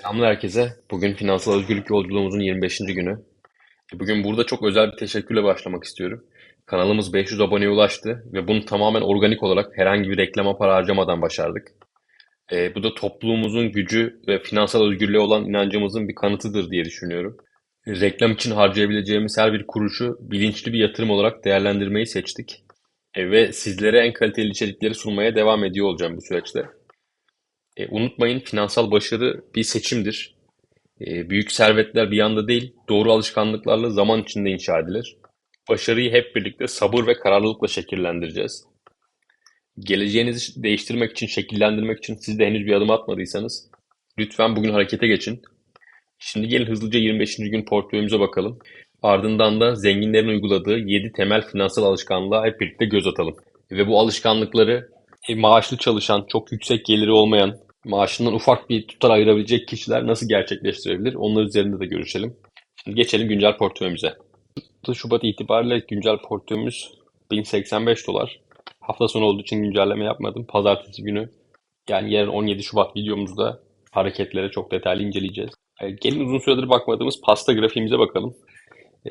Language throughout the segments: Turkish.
Selamlar herkese. Bugün finansal özgürlük yolculuğumuzun 25. günü. Bugün burada çok özel bir teşekkürle başlamak istiyorum. Kanalımız 500 aboneye ulaştı ve bunu tamamen organik olarak herhangi bir reklama para harcamadan başardık. Ee, bu da toplumumuzun gücü ve finansal özgürlüğe olan inancımızın bir kanıtıdır diye düşünüyorum. Reklam için harcayabileceğimiz her bir kuruşu bilinçli bir yatırım olarak değerlendirmeyi seçtik. E, ve sizlere en kaliteli içerikleri sunmaya devam ediyor olacağım bu süreçte. E, unutmayın finansal başarı bir seçimdir. E, büyük servetler bir anda değil, doğru alışkanlıklarla zaman içinde inşa edilir. Başarıyı hep birlikte sabır ve kararlılıkla şekillendireceğiz. Geleceğinizi değiştirmek için, şekillendirmek için siz de henüz bir adım atmadıysanız lütfen bugün harekete geçin. Şimdi gelin hızlıca 25. gün portföyümüze bakalım. Ardından da zenginlerin uyguladığı 7 temel finansal alışkanlığa hep birlikte göz atalım. Ve bu alışkanlıkları e, maaşlı çalışan, çok yüksek geliri olmayan, maaşından ufak bir tutar ayırabilecek kişiler nasıl gerçekleştirebilir? Onlar üzerinde de görüşelim. Şimdi geçelim güncel portföyümüze. 6 Şubat itibariyle güncel portföyümüz 1085 dolar. Hafta sonu olduğu için güncelleme yapmadım. Pazartesi günü yani yarın 17 Şubat videomuzda hareketleri çok detaylı inceleyeceğiz. E, Gelin uzun süredir bakmadığımız pasta grafiğimize bakalım.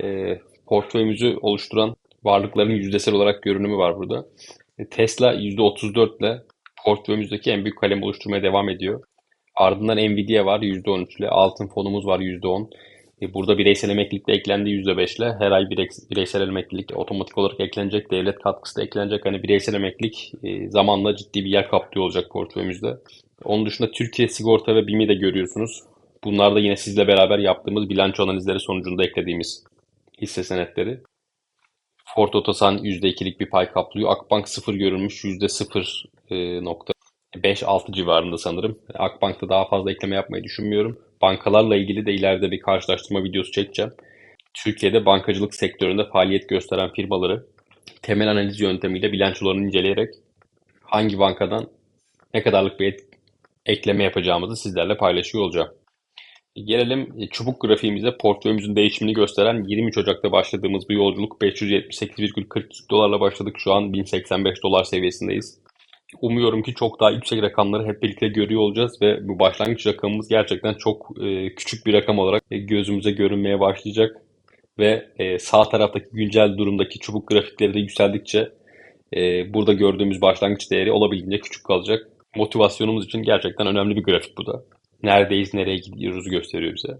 E, portföyümüzü oluşturan varlıkların yüzdesel olarak görünümü var burada. E, Tesla %34 ile portföyümüzdeki en büyük kalem oluşturmaya devam ediyor. Ardından Nvidia var %13 ile, altın fonumuz var %10. E, Burada bireysel emeklilik de eklendi %5 ile. Her ay birey- bireysel emeklilik otomatik olarak eklenecek. Devlet katkısı da eklenecek. Hani bireysel emeklilik e, zamanla ciddi bir yer kaplıyor olacak portföyümüzde. Onun dışında Türkiye Sigorta ve BİM'i de görüyorsunuz. Bunlar da yine sizle beraber yaptığımız bilanço analizleri sonucunda eklediğimiz hisse senetleri. Ford Otosan %2'lik bir pay kaplıyor. Akbank 0 görülmüş %0.5-6 civarında sanırım. Akbank'ta daha fazla ekleme yapmayı düşünmüyorum. Bankalarla ilgili de ileride bir karşılaştırma videosu çekeceğim. Türkiye'de bankacılık sektöründe faaliyet gösteren firmaları temel analiz yöntemiyle bilançolarını inceleyerek hangi bankadan ne kadarlık bir ekleme yapacağımızı sizlerle paylaşıyor olacağım. Gelelim e, çubuk grafiğimize portföyümüzün değişimini gösteren 23 Ocak'ta başladığımız bu yolculuk 578,42 dolarla başladık. Şu an 1085 dolar seviyesindeyiz. Umuyorum ki çok daha yüksek rakamları hep birlikte görüyor olacağız ve bu başlangıç rakamımız gerçekten çok e, küçük bir rakam olarak e, gözümüze görünmeye başlayacak. Ve sağ taraftaki güncel durumdaki çubuk grafikleri de yükseldikçe burada gördüğümüz başlangıç değeri olabildiğince küçük kalacak. Motivasyonumuz için gerçekten önemli bir grafik bu da neredeyiz, nereye gidiyoruz gösteriyor bize.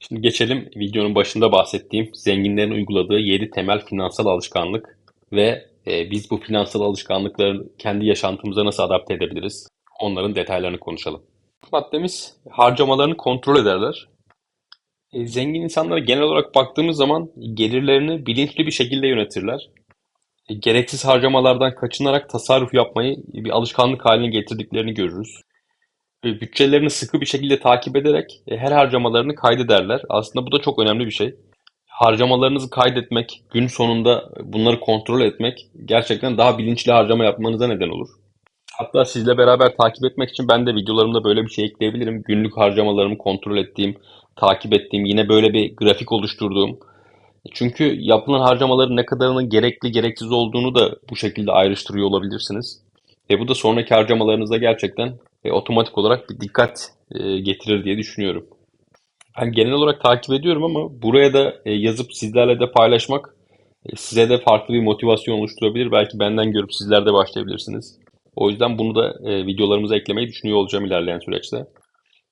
Şimdi geçelim videonun başında bahsettiğim zenginlerin uyguladığı 7 temel finansal alışkanlık ve e, biz bu finansal alışkanlıkları kendi yaşantımıza nasıl adapte edebiliriz? Onların detaylarını konuşalım. İlk Maddemiz harcamalarını kontrol ederler. E, zengin insanlara genel olarak baktığımız zaman gelirlerini bilinçli bir şekilde yönetirler. E, gereksiz harcamalardan kaçınarak tasarruf yapmayı bir alışkanlık haline getirdiklerini görürüz e, bütçelerini sıkı bir şekilde takip ederek e, her harcamalarını kaydederler. Aslında bu da çok önemli bir şey. Harcamalarınızı kaydetmek, gün sonunda bunları kontrol etmek gerçekten daha bilinçli harcama yapmanıza neden olur. Hatta sizle beraber takip etmek için ben de videolarımda böyle bir şey ekleyebilirim. Günlük harcamalarımı kontrol ettiğim, takip ettiğim, yine böyle bir grafik oluşturduğum. Çünkü yapılan harcamaların ne kadarının gerekli gereksiz olduğunu da bu şekilde ayrıştırıyor olabilirsiniz. Ve bu da sonraki harcamalarınıza gerçekten e, otomatik olarak bir dikkat e, getirir diye düşünüyorum. Ben genel olarak takip ediyorum ama buraya da e, yazıp sizlerle de paylaşmak e, size de farklı bir motivasyon oluşturabilir. Belki benden görüp sizler de başlayabilirsiniz. O yüzden bunu da e, videolarımıza eklemeyi düşünüyor olacağım ilerleyen süreçte.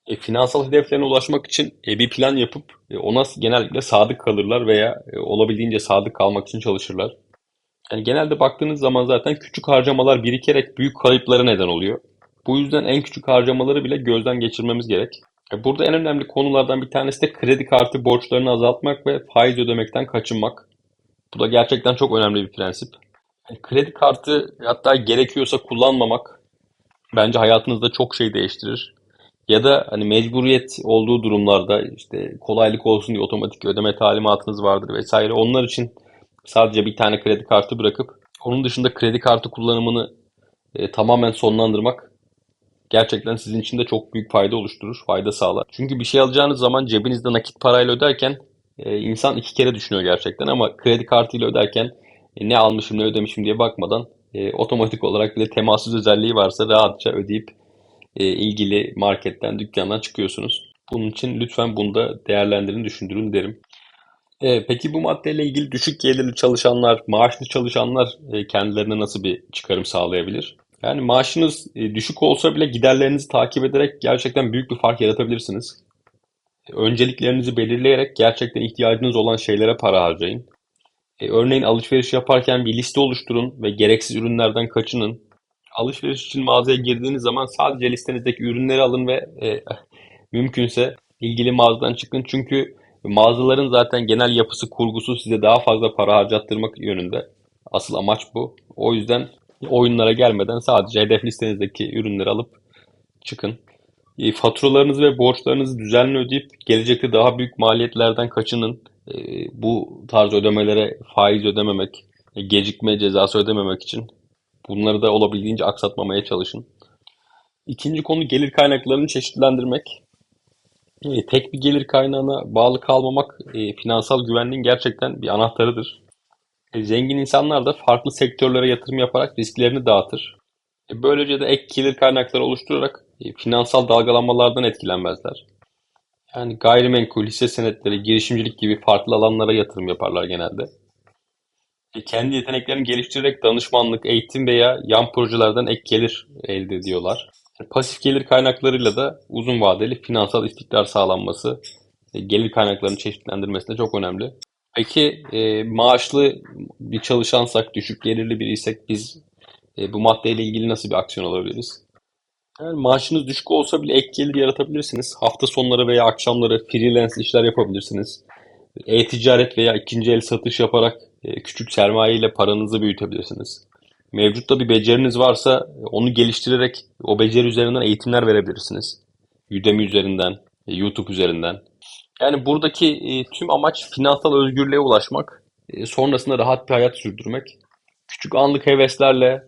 E, finansal hedeflerine ulaşmak için e, bir plan yapıp e, ona genellikle sadık kalırlar veya e, olabildiğince sadık kalmak için çalışırlar. Yani genelde baktığınız zaman zaten küçük harcamalar birikerek büyük kayıplara neden oluyor. Bu yüzden en küçük harcamaları bile gözden geçirmemiz gerek. E, Burada en önemli konulardan bir tanesi de kredi kartı borçlarını azaltmak ve faiz ödemekten kaçınmak. Bu da gerçekten çok önemli bir prensip. E, Kredi kartı hatta gerekiyorsa kullanmamak bence hayatınızda çok şey değiştirir. Ya da hani mecburiyet olduğu durumlarda işte kolaylık olsun diye otomatik ödeme talimatınız vardır vesaire. Onlar için sadece bir tane kredi kartı bırakıp onun dışında kredi kartı kullanımını e, tamamen sonlandırmak gerçekten sizin için de çok büyük fayda oluşturur, fayda sağlar. Çünkü bir şey alacağınız zaman cebinizde nakit parayla öderken e, insan iki kere düşünüyor gerçekten ama kredi kartıyla öderken e, ne almışım ne ödemişim diye bakmadan e, otomatik olarak bir de temassız özelliği varsa rahatça ödeyip ilgili marketten, dükkandan çıkıyorsunuz. Bunun için lütfen bunu da değerlendirin, düşündürün derim. Peki bu maddeyle ilgili düşük gelirli çalışanlar, maaşlı çalışanlar kendilerine nasıl bir çıkarım sağlayabilir? Yani maaşınız e, düşük olsa bile giderlerinizi takip ederek gerçekten büyük bir fark yaratabilirsiniz. Önceliklerinizi belirleyerek gerçekten ihtiyacınız olan şeylere para harcayın. E, örneğin alışveriş yaparken bir liste oluşturun ve gereksiz ürünlerden kaçının. Alışveriş için mağazaya girdiğiniz zaman sadece listenizdeki ürünleri alın ve e, mümkünse ilgili mağazadan çıkın. Çünkü mağazaların zaten genel yapısı, kurgusu size daha fazla para harcattırmak yönünde. Asıl amaç bu. O yüzden oyunlara gelmeden sadece hedef listenizdeki ürünleri alıp çıkın. E, faturalarınızı ve borçlarınızı düzenli ödeyip gelecekte daha büyük maliyetlerden kaçının. E, bu tarz ödemelere faiz ödememek, e, gecikme cezası ödememek için bunları da olabildiğince aksatmamaya çalışın. İkinci konu gelir kaynaklarını çeşitlendirmek. Tek bir gelir kaynağına bağlı kalmamak finansal güvenliğin gerçekten bir anahtarıdır. Zengin insanlar da farklı sektörlere yatırım yaparak risklerini dağıtır. E, böylece de ek gelir kaynakları oluşturarak e, finansal dalgalanmalardan etkilenmezler. Yani gayrimenkul, hisse senetleri, girişimcilik gibi farklı alanlara yatırım yaparlar genelde. E, kendi yeteneklerini geliştirerek danışmanlık, eğitim veya yan projelerden ek gelir elde ediyorlar. E, pasif gelir kaynaklarıyla da uzun vadeli finansal istikrar sağlanması, gelir kaynaklarını çeşitlendirmesinde çok önemli. Peki e, maaşlı bir çalışansak, düşük gelirli biriysek biz e, bu maddeyle ilgili nasıl bir aksiyon alabiliriz? Yani maaşınız düşük olsa bile ek gelir yaratabilirsiniz. Hafta sonları veya akşamları freelance işler yapabilirsiniz. E-ticaret veya ikinci el satış yaparak e, küçük sermaye ile paranızı büyütebilirsiniz. Mevcutta bir beceriniz varsa onu geliştirerek o beceri üzerinden eğitimler verebilirsiniz. Udemy üzerinden, e, YouTube üzerinden. Yani buradaki e, tüm amaç finansal özgürlüğe ulaşmak, e, sonrasında rahat bir hayat sürdürmek. Küçük anlık heveslerle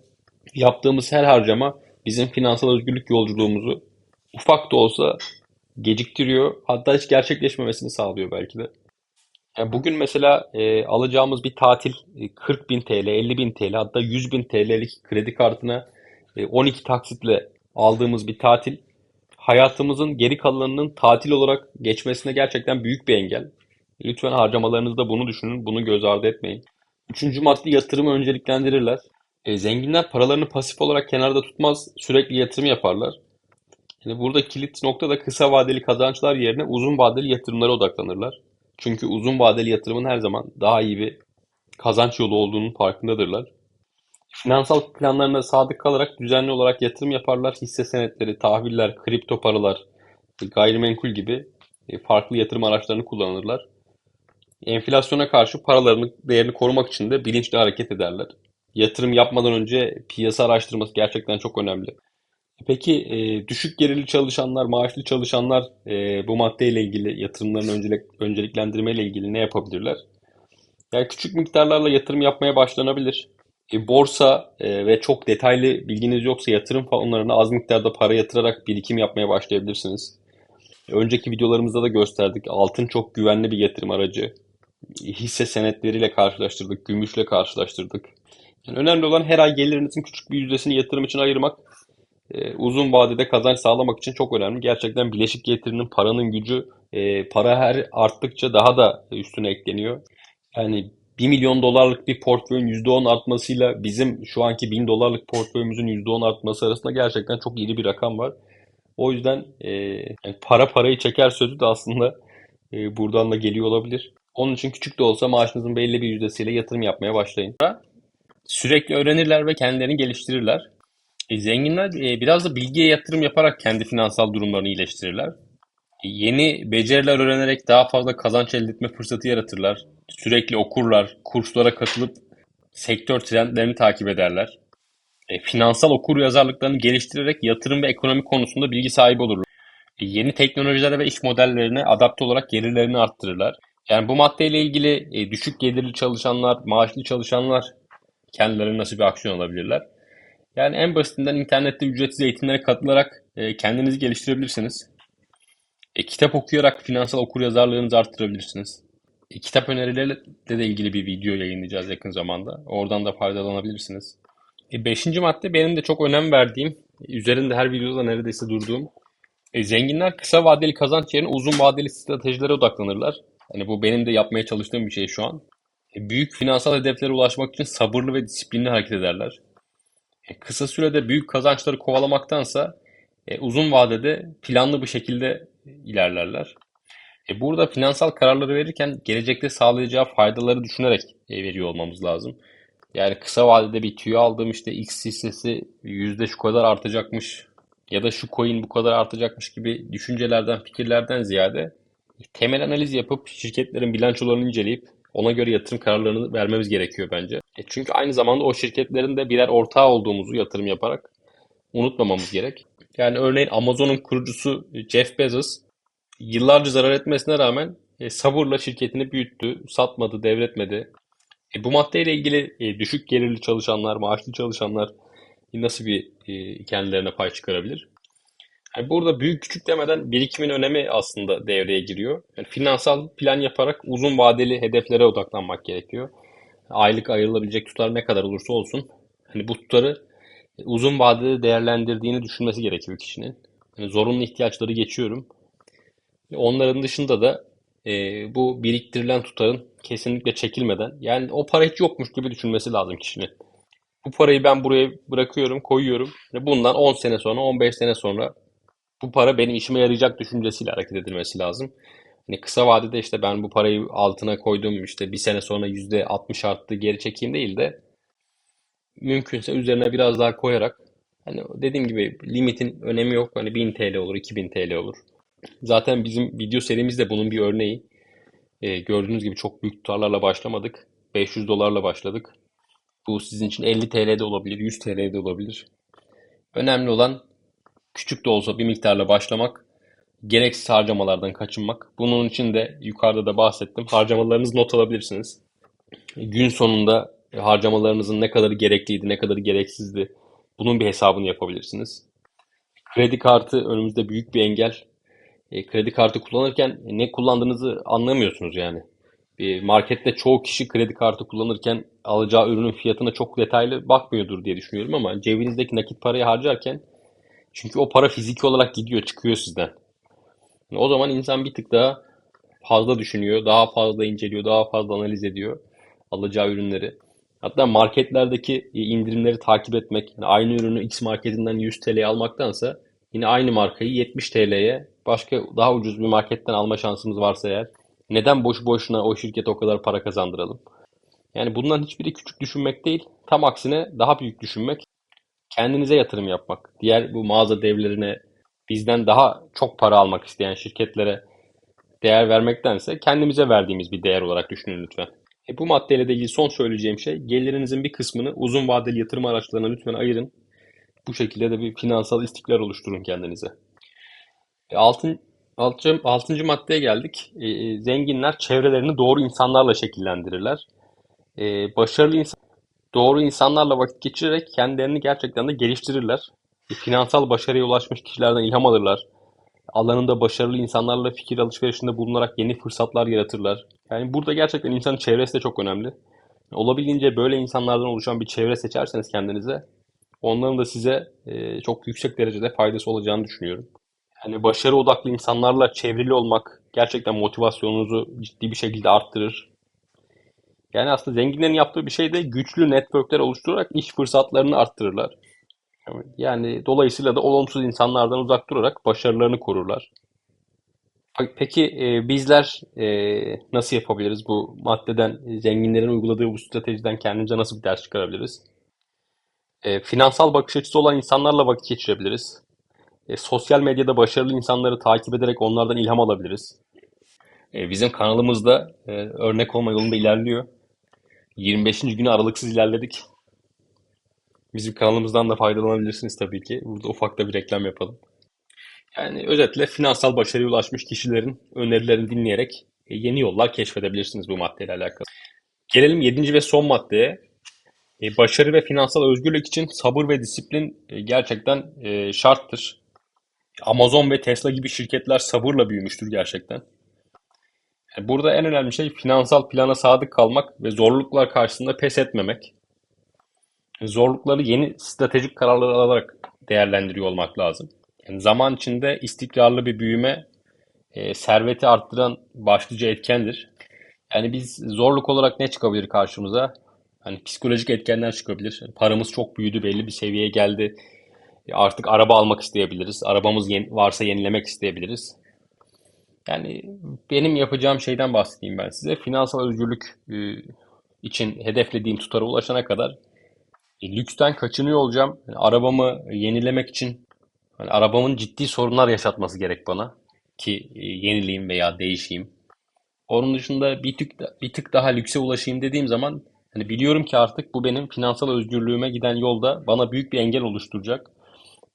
yaptığımız her harcama bizim finansal özgürlük yolculuğumuzu ufak da olsa geciktiriyor. Hatta hiç gerçekleşmemesini sağlıyor belki de. Yani bugün mesela e, alacağımız bir tatil e, 40 bin TL, 50 bin TL hatta 100 bin TL'lik kredi kartına e, 12 taksitle aldığımız bir tatil hayatımızın geri kalanının tatil olarak geçmesine gerçekten büyük bir engel. Lütfen harcamalarınızda bunu düşünün, bunu göz ardı etmeyin. Üçüncü madde yatırımı önceliklendirirler. E, zenginler paralarını pasif olarak kenarda tutmaz, sürekli yatırım yaparlar. Yani burada kilit nokta da kısa vadeli kazançlar yerine uzun vadeli yatırımlara odaklanırlar. Çünkü uzun vadeli yatırımın her zaman daha iyi bir kazanç yolu olduğunun farkındadırlar. Finansal planlarına sadık kalarak düzenli olarak yatırım yaparlar. Hisse senetleri, tahviller, kripto paralar, gayrimenkul gibi e, farklı yatırım araçlarını kullanırlar. Enflasyona karşı paralarının değerini korumak için de bilinçli hareket ederler. Yatırım yapmadan önce piyasa araştırması gerçekten çok önemli. Peki e, düşük gelirli çalışanlar, maaşlı çalışanlar e, bu maddeyle ilgili yatırımların öncelik, önceliklendirme ile ilgili ne yapabilirler? Yani küçük miktarlarla yatırım yapmaya başlanabilir. E, borsa e, ve çok detaylı bilginiz yoksa yatırım fonlarına az miktarda para yatırarak birikim yapmaya başlayabilirsiniz. Önceki videolarımızda da gösterdik. Altın çok güvenli bir yatırım aracı. Hisse senetleriyle karşılaştırdık, gümüşle karşılaştırdık. Yani önemli olan her ay gelirinizin küçük bir yüzdesini yatırım için ayırmak. E, uzun vadede kazanç sağlamak için çok önemli. Gerçekten bileşik getirinin paranın gücü e, para her arttıkça daha da üstüne ekleniyor. Yani 1 milyon dolarlık bir portföyün %10 artmasıyla bizim şu anki 1000 dolarlık portföyümüzün %10 artması arasında gerçekten çok iri bir rakam var. O yüzden e, yani para parayı çeker sözü de aslında e, buradan da geliyor olabilir. Onun için küçük de olsa maaşınızın belli bir yüzdesiyle yatırım yapmaya başlayın. Sürekli öğrenirler ve kendilerini geliştirirler. E, zenginler e, biraz da bilgiye yatırım yaparak kendi finansal durumlarını iyileştirirler. Yeni beceriler öğrenerek daha fazla kazanç elde etme fırsatı yaratırlar. Sürekli okurlar, kurslara katılıp sektör trendlerini takip ederler. E, finansal okur yazarlıklarını geliştirerek yatırım ve ekonomi konusunda bilgi sahibi olurlar. E, yeni teknolojilere ve iş modellerine adapte olarak gelirlerini arttırırlar. Yani bu maddeyle ilgili e, düşük gelirli çalışanlar, maaşlı çalışanlar kendilerine nasıl bir aksiyon alabilirler? Yani en basitinden internette ücretsiz eğitimlere katılarak e, kendinizi geliştirebilirsiniz. E, kitap okuyarak finansal okuryazarlığınızı arttırabilirsiniz. E, kitap önerileriyle de ilgili bir video yayınlayacağız yakın zamanda. Oradan da faydalanabilirsiniz. E, beşinci madde benim de çok önem verdiğim, üzerinde her videoda neredeyse durduğum E, zenginler kısa vadeli kazanç yerine uzun vadeli stratejilere odaklanırlar. Hani bu benim de yapmaya çalıştığım bir şey şu an. E, büyük finansal hedeflere ulaşmak için sabırlı ve disiplinli hareket ederler. E, kısa sürede büyük kazançları kovalamaktansa e, uzun vadede planlı bir şekilde ilerlerler. E, burada finansal kararları verirken gelecekte sağlayacağı faydaları düşünerek e, veriyor olmamız lazım. Yani kısa vadede bir tüyo aldığım işte X hissesi yüzde şu kadar artacakmış ya da şu coin bu kadar artacakmış gibi düşüncelerden, fikirlerden ziyade temel analiz yapıp şirketlerin bilançolarını inceleyip ona göre yatırım kararlarını vermemiz gerekiyor bence. E çünkü aynı zamanda o şirketlerin de birer ortağı olduğumuzu yatırım yaparak unutmamamız gerek. Yani örneğin Amazon'un kurucusu Jeff Bezos yıllarca zarar etmesine rağmen e, sabırla şirketini büyüttü, satmadı, devretmedi. E, bu maddeyle ilgili e, düşük gelirli çalışanlar, maaşlı çalışanlar nasıl bir e, kendilerine pay çıkarabilir? Yani burada büyük küçük demeden birikimin önemi aslında devreye giriyor. Yani finansal plan yaparak uzun vadeli hedeflere odaklanmak gerekiyor. Aylık ayrılabilecek tutar ne kadar olursa olsun hani bu tutarı uzun vadede değerlendirdiğini düşünmesi gerekiyor kişinin. Yani zorunlu ihtiyaçları geçiyorum. Onların dışında da e, bu biriktirilen tutarın kesinlikle çekilmeden yani o para hiç yokmuş gibi düşünmesi lazım kişinin. Bu parayı ben buraya bırakıyorum, koyuyorum ve bundan 10 sene sonra, 15 sene sonra bu para benim işime yarayacak düşüncesiyle hareket edilmesi lazım. Hani kısa vadede işte ben bu parayı altına koydum işte bir sene sonra %60 arttı geri çekeyim değil de mümkünse üzerine biraz daha koyarak hani dediğim gibi limitin önemi yok. Hani 1000 TL olur, 2000 TL olur. Zaten bizim video serimiz de bunun bir örneği. Ee, gördüğünüz gibi çok büyük tutarlarla başlamadık. 500 dolarla başladık. Bu sizin için 50 TL'de olabilir, 100 TL'de olabilir. Önemli olan küçük de olsa bir miktarla başlamak, gereksiz harcamalardan kaçınmak. Bunun için de yukarıda da bahsettim. Harcamalarınızı not alabilirsiniz. Gün sonunda harcamalarınızın ne kadarı gerekliydi, ne kadarı gereksizdi. Bunun bir hesabını yapabilirsiniz. Kredi kartı önümüzde büyük bir engel. E, kredi kartı kullanırken ne kullandığınızı anlamıyorsunuz yani. Bir markette çoğu kişi kredi kartı kullanırken alacağı ürünün fiyatına çok detaylı bakmıyordur diye düşünüyorum ama cebinizdeki nakit parayı harcarken çünkü o para fiziki olarak gidiyor, çıkıyor sizden. O zaman insan bir tık daha fazla düşünüyor, daha fazla inceliyor, daha fazla analiz ediyor alacağı ürünleri. Hatta marketlerdeki indirimleri takip etmek, yani aynı ürünü X marketinden 100 TL'ye almaktansa yine aynı markayı 70 TL'ye başka daha ucuz bir marketten alma şansımız varsa eğer neden boş boşuna o şirkete o kadar para kazandıralım? Yani bundan hiçbiri küçük düşünmek değil, tam aksine daha büyük düşünmek, kendinize yatırım yapmak. Diğer bu mağaza devlerine bizden daha çok para almak isteyen şirketlere değer vermektense kendimize verdiğimiz bir değer olarak düşünün lütfen. E bu maddeyle de ilgili son söyleyeceğim şey gelirinizin bir kısmını uzun vadeli yatırım araçlarına lütfen ayırın. Bu şekilde de bir finansal istikrar oluşturun kendinize. E, altın, altıncı, altıncı maddeye geldik. E, e, zenginler çevrelerini doğru insanlarla şekillendirirler. E, başarılı insan, doğru insanlarla vakit geçirerek kendilerini gerçekten de geliştirirler. E, finansal başarıya ulaşmış kişilerden ilham alırlar. Alanında başarılı insanlarla fikir alışverişinde bulunarak yeni fırsatlar yaratırlar. Yani burada gerçekten insanın çevresi de çok önemli. Olabildiğince böyle insanlardan oluşan bir çevre seçerseniz kendinize, onların da size e, çok yüksek derecede faydası olacağını düşünüyorum. Yani başarı odaklı insanlarla çevrili olmak gerçekten motivasyonunuzu ciddi bir şekilde arttırır. Yani aslında zenginlerin yaptığı bir şey de güçlü networkler oluşturarak iş fırsatlarını arttırırlar. Yani dolayısıyla da olumsuz insanlardan uzak durarak başarılarını korurlar. Peki e, bizler e, nasıl yapabiliriz bu maddeden, zenginlerin uyguladığı bu stratejiden kendimize nasıl bir ders çıkarabiliriz? E, finansal bakış açısı olan insanlarla vakit geçirebiliriz. E, sosyal medyada başarılı insanları takip ederek onlardan ilham alabiliriz. E, bizim kanalımızda e, örnek olma yolunda ilerliyor. 25. günü aralıksız ilerledik. Bizim kanalımızdan da faydalanabilirsiniz tabii ki. Burada ufak da bir reklam yapalım. Yani özetle finansal başarıya ulaşmış kişilerin önerilerini dinleyerek e, yeni yollar keşfedebilirsiniz bu maddeyle alakalı. Gelelim 7. ve son maddeye. E, başarı ve finansal özgürlük için sabır ve disiplin e, gerçekten şarttır. Amazon ve Tesla gibi şirketler sabırla büyümüştür gerçekten. Burada en önemli şey finansal plana sadık kalmak ve zorluklar karşısında pes etmemek. Zorlukları yeni stratejik kararlar alarak değerlendiriyor olmak lazım. Yani zaman içinde istikrarlı bir büyüme e, serveti arttıran başlıca etkendir. Yani biz zorluk olarak ne çıkabilir karşımıza? Hani psikolojik etkenler çıkabilir. Paramız çok büyüdü, belli bir seviyeye geldi. E, Artık araba almak isteyebiliriz. Arabamız yeni- varsa yenilemek isteyebiliriz. Yani benim yapacağım şeyden bahsedeyim ben size. Finansal özgürlük e, için hedeflediğim tutara ulaşana kadar lüksten kaçınıyor olacağım. Yani arabamı yenilemek için hani arabamın ciddi sorunlar yaşatması gerek bana ki e, yenileyim veya değişeyim. Onun dışında bir tık bir tık daha lükse ulaşayım dediğim zaman hani biliyorum ki artık bu benim finansal özgürlüğüme giden yolda bana büyük bir engel oluşturacak.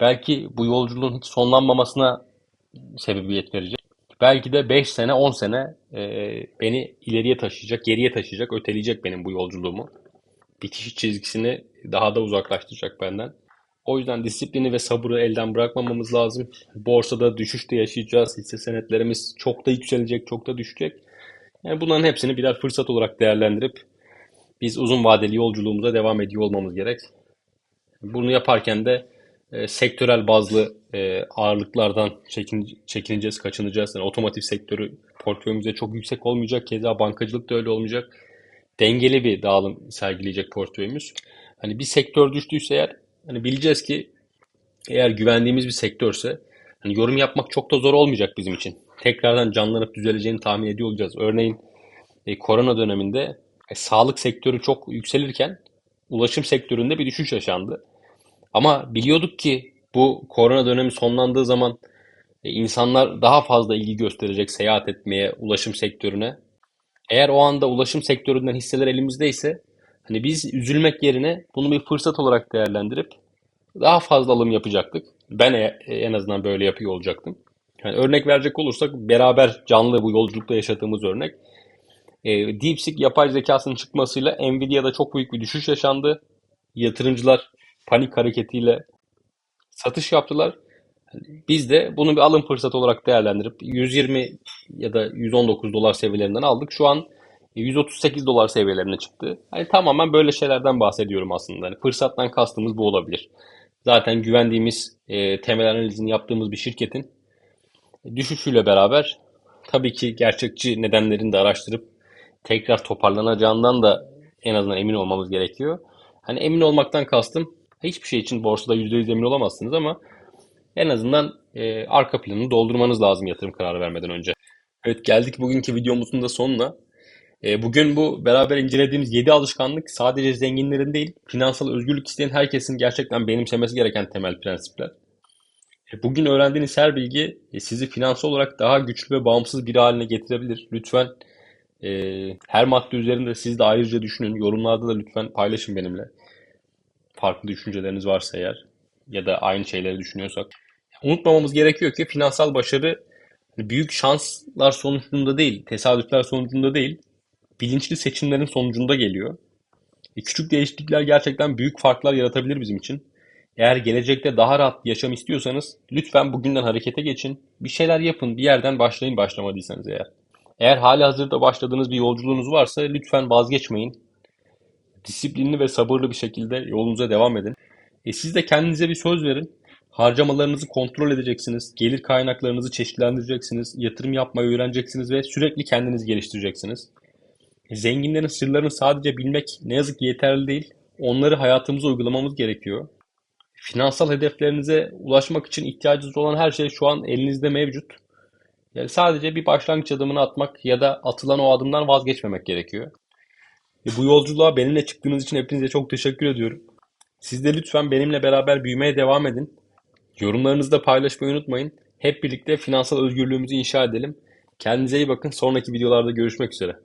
Belki bu yolculuğun hiç sonlanmamasına sebebiyet verecek. Belki de 5 sene, 10 sene e, beni ileriye taşıyacak, geriye taşıyacak, öteleyecek benim bu yolculuğumu. Bitiş çizgisini daha da uzaklaştıracak benden. O yüzden disiplini ve sabrı elden bırakmamamız lazım. Borsada düşüş de yaşayacağız. Hisse senetlerimiz çok da yükselecek, çok da düşecek. Yani bunların hepsini birer fırsat olarak değerlendirip biz uzun vadeli yolculuğumuza devam ediyor olmamız gerek. Bunu yaparken de e, sektörel bazlı e, ağırlıklardan çekin, çekineceğiz, kaçınacağız. Yani otomotiv sektörü portföyümüzde çok yüksek olmayacak. Keza bankacılık da öyle olmayacak. Dengeli bir dağılım sergileyecek portföyümüz. Hani bir sektör düştüyse eğer hani bileceğiz ki eğer güvendiğimiz bir sektörse hani yorum yapmak çok da zor olmayacak bizim için. Tekrardan canlanıp düzeleceğini tahmin ediyor olacağız. Örneğin e, korona döneminde e, sağlık sektörü çok yükselirken ulaşım sektöründe bir düşüş yaşandı. Ama biliyorduk ki bu korona dönemi sonlandığı zaman e, insanlar daha fazla ilgi gösterecek seyahat etmeye, ulaşım sektörüne. Eğer o anda ulaşım sektöründen hisseler elimizdeyse hani biz üzülmek yerine bunu bir fırsat olarak değerlendirip daha fazla alım yapacaktık. Ben e- en azından böyle yapıyor olacaktım. Yani örnek verecek olursak beraber canlı bu yolculukta yaşadığımız örnek. E, DeepSeek yapay zekasının çıkmasıyla Nvidia'da çok büyük bir düşüş yaşandı. Yatırımcılar panik hareketiyle satış yaptılar. Biz de bunu bir alım fırsatı olarak değerlendirip 120 ya da 119 dolar seviyelerinden aldık. Şu an 138 dolar seviyelerine çıktı. Hani tamamen böyle şeylerden bahsediyorum aslında. Hani fırsattan kastımız bu olabilir. Zaten güvendiğimiz, e, temel analizini yaptığımız bir şirketin düşüşüyle beraber tabii ki gerçekçi nedenlerini de araştırıp tekrar toparlanacağından da en azından emin olmamız gerekiyor. Hani emin olmaktan kastım hiçbir şey için borsada %100 emin olamazsınız ama en azından e, arka planını doldurmanız lazım yatırım kararı vermeden önce. Evet geldik bugünkü videomuzun da sonuna. E, bugün bu beraber incelediğimiz 7 alışkanlık sadece zenginlerin değil, finansal özgürlük isteyen herkesin gerçekten benimsemesi gereken temel prensipler. E, Bugün öğrendiğiniz her bilgi e, sizi finansal olarak daha güçlü ve bağımsız biri haline getirebilir. Lütfen e, her madde üzerinde siz de ayrıca düşünün. Yorumlarda da lütfen paylaşın benimle. Farklı düşünceleriniz varsa eğer ya da aynı şeyleri düşünüyorsak. Unutmamamız gerekiyor ki finansal başarı büyük şanslar sonucunda değil, tesadüfler sonucunda değil, bilinçli seçimlerin sonucunda geliyor. E, küçük değişiklikler gerçekten büyük farklar yaratabilir bizim için. Eğer gelecekte daha rahat bir yaşam istiyorsanız lütfen bugünden harekete geçin. Bir şeyler yapın, bir yerden başlayın başlamadıysanız eğer. Eğer halihazırda başladığınız bir yolculuğunuz varsa lütfen vazgeçmeyin. Disiplinli ve sabırlı bir şekilde yolunuza devam edin. E siz de kendinize bir söz verin. Harcamalarınızı kontrol edeceksiniz. Gelir kaynaklarınızı çeşitlendireceksiniz. Yatırım yapmayı öğreneceksiniz ve sürekli kendinizi geliştireceksiniz. Zenginlerin sırlarını sadece bilmek ne yazık ki yeterli değil. Onları hayatımıza uygulamamız gerekiyor. Finansal hedeflerinize ulaşmak için ihtiyacınız olan her şey şu an elinizde mevcut. Yani sadece bir başlangıç adımını atmak ya da atılan o adımdan vazgeçmemek gerekiyor. E, bu yolculuğa benimle çıktığınız için hepinize çok teşekkür ediyorum. Siz de lütfen benimle beraber büyümeye devam edin. Yorumlarınızı da paylaşmayı unutmayın. Hep birlikte finansal özgürlüğümüzü inşa edelim. Kendinize iyi bakın. Sonraki videolarda görüşmek üzere.